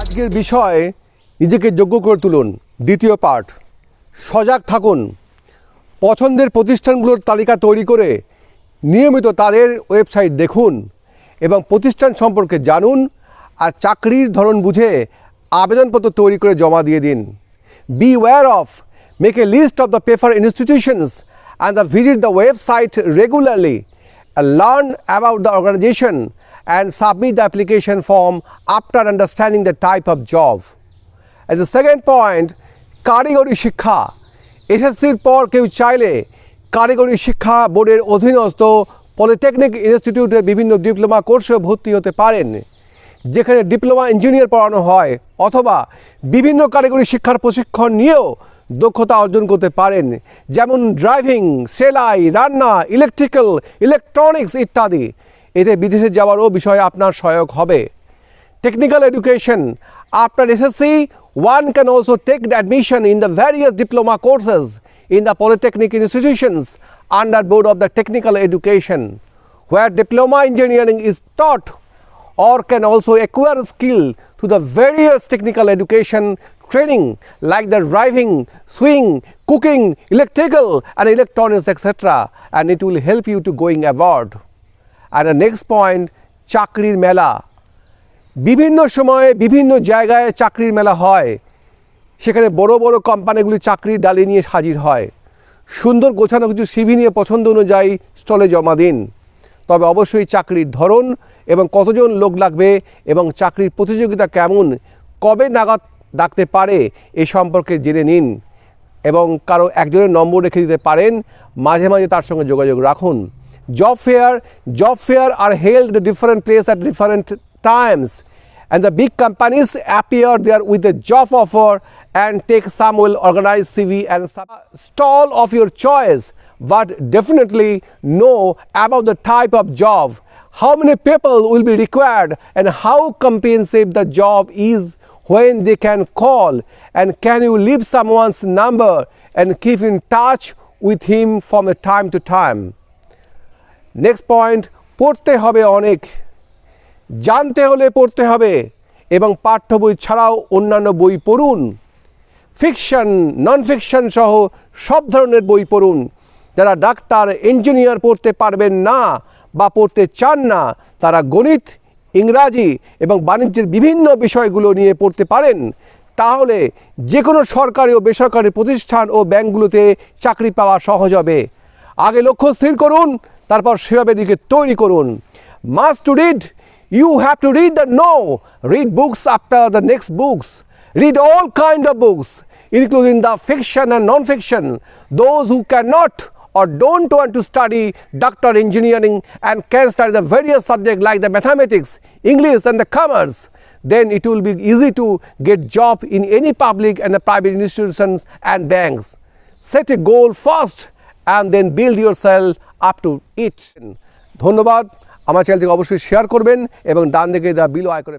আজকের বিষয়, নিজেকে যোগ্য করে তুলুন। দ্বিতীয় পার্ট সজাগ থাকুন। পছন্দের প্রতিষ্ঠানগুলোর তালিকা তৈরি করে নিয়মিত তাদের ওয়েবসাইট দেখুন এবং প্রতিষ্ঠান সম্পর্কে জানুন আর চাকরির ধরন বুঝে আবেদনপত্র তৈরি করে জমা দিয়ে দিন। Be aware of make a list of the paper institutions and the visit the website regularly learn about the organization and submit the application form after understanding the type of job. And the second point, কারিগরি শিক্ষা। এসএসসির পর কেউ চাইলে কারিগরি শিক্ষা বোর্ডের অধীনস্থ পলিটেকনিক ইনস্টিটিউটের বিভিন্ন ডিপ্লোমা কোর্সে ভর্তি হতে পারেন। যেখানে ডিপ্লোমা ইঞ্জিনিয়ার পড়ানো হয় অথবা বিভিন্ন কারিগরি শিক্ষার প্রশিক্ষণ নিয়েও দক্ষতা অর্জন করতে পারেন। যেমন ড্রাইভিং, সেলাই, রান্না, ইলেকট্রিক্যাল, ইলেকট্রনিক্স ইত্যাদি। এতে বিদেশে যাওয়ারও বিষয়ে আপনার সহায়ক হবে। টেকনিক্যাল এডুকেশন, আপনার SSC, one can also take admission in the various diploma courses in the polytechnic institutions under board of the technical education, where diploma engineering is taught, or can also acquire skill through the various technical education training like the driving, swing, cooking, electrical and electronics etc. and it will help you to going abroad. And the next point, চাকরির মেলা বিভিন্ন সময়ে বিভিন্ন জায়গায় চাকরির মেলা হয় সেখানে বড় বড় কোম্পানিগুলি চাকরির ডালি নিয়ে হাজির হয় সুন্দর গোছানো কিছু সিভি নিয়ে পছন্দ অনুযায়ী স্টলে জমা দিন তবে অবশ্যই চাকরির ধরন এবং কতজন লোক লাগবে এবং চাকরির প্রতিযোগিতা কেমন কবে নাগাদ ডাকতে পারে, এ সম্পর্কে জেনে নিন এবং কারও একজনের নম্বর রেখে দিতে পারেন। মাঝে মাঝে তার সঙ্গে যোগাযোগ রাখুন। Job fair job fair are held the different place at different times and the big companies appear there with the job offer and take some will organise CV and stall of your choice but definitely know about the type of job how many people will be required and how comprehensive the job is when they can call and can you leave someone's number and keep in touch with him from time to time? Next point পড়তে হবে অনেক। জানতে হলে পড়তে হবে এবং পাঠ্য বই ছাড়াও অন্যান্য বই পড়ুন। ফিকশন নন ফিকশন সহ সব ধরনের বই পড়ুন। যারা ডাক্তার ইঞ্জিনিয়ার পড়তে পারবেন না বা পড়তে চান না, তারা গণিত ইংরাজি এবং বাণিজ্যের বিভিন্ন বিষয়গুলো নিয়ে পড়তে পারেন, তাহলে যে কোনো সরকারি ও বেসরকারি প্রতিষ্ঠান ও ব্যাংকগুলোতে চাকরি পাওয়া সহজ হবে। আগে লক্ষ্য স্থির করুন, তারপর সেভাবে নিজেকে তৈরি করুন। Must to read you have to read the no read books after the next books read all kind of books including the fiction and non fiction those who can not or don't want to study doctor engineering and can study the various subjects like the mathematics english and the commerce then it will be easy to get job in any public and the private institutions and banks set a goal first and then build yourself up to it ধন্যবাদ আমার চ্যানেলটিকে অবশ্যই share করবেন এবং ডান দিকে দা below আয় করে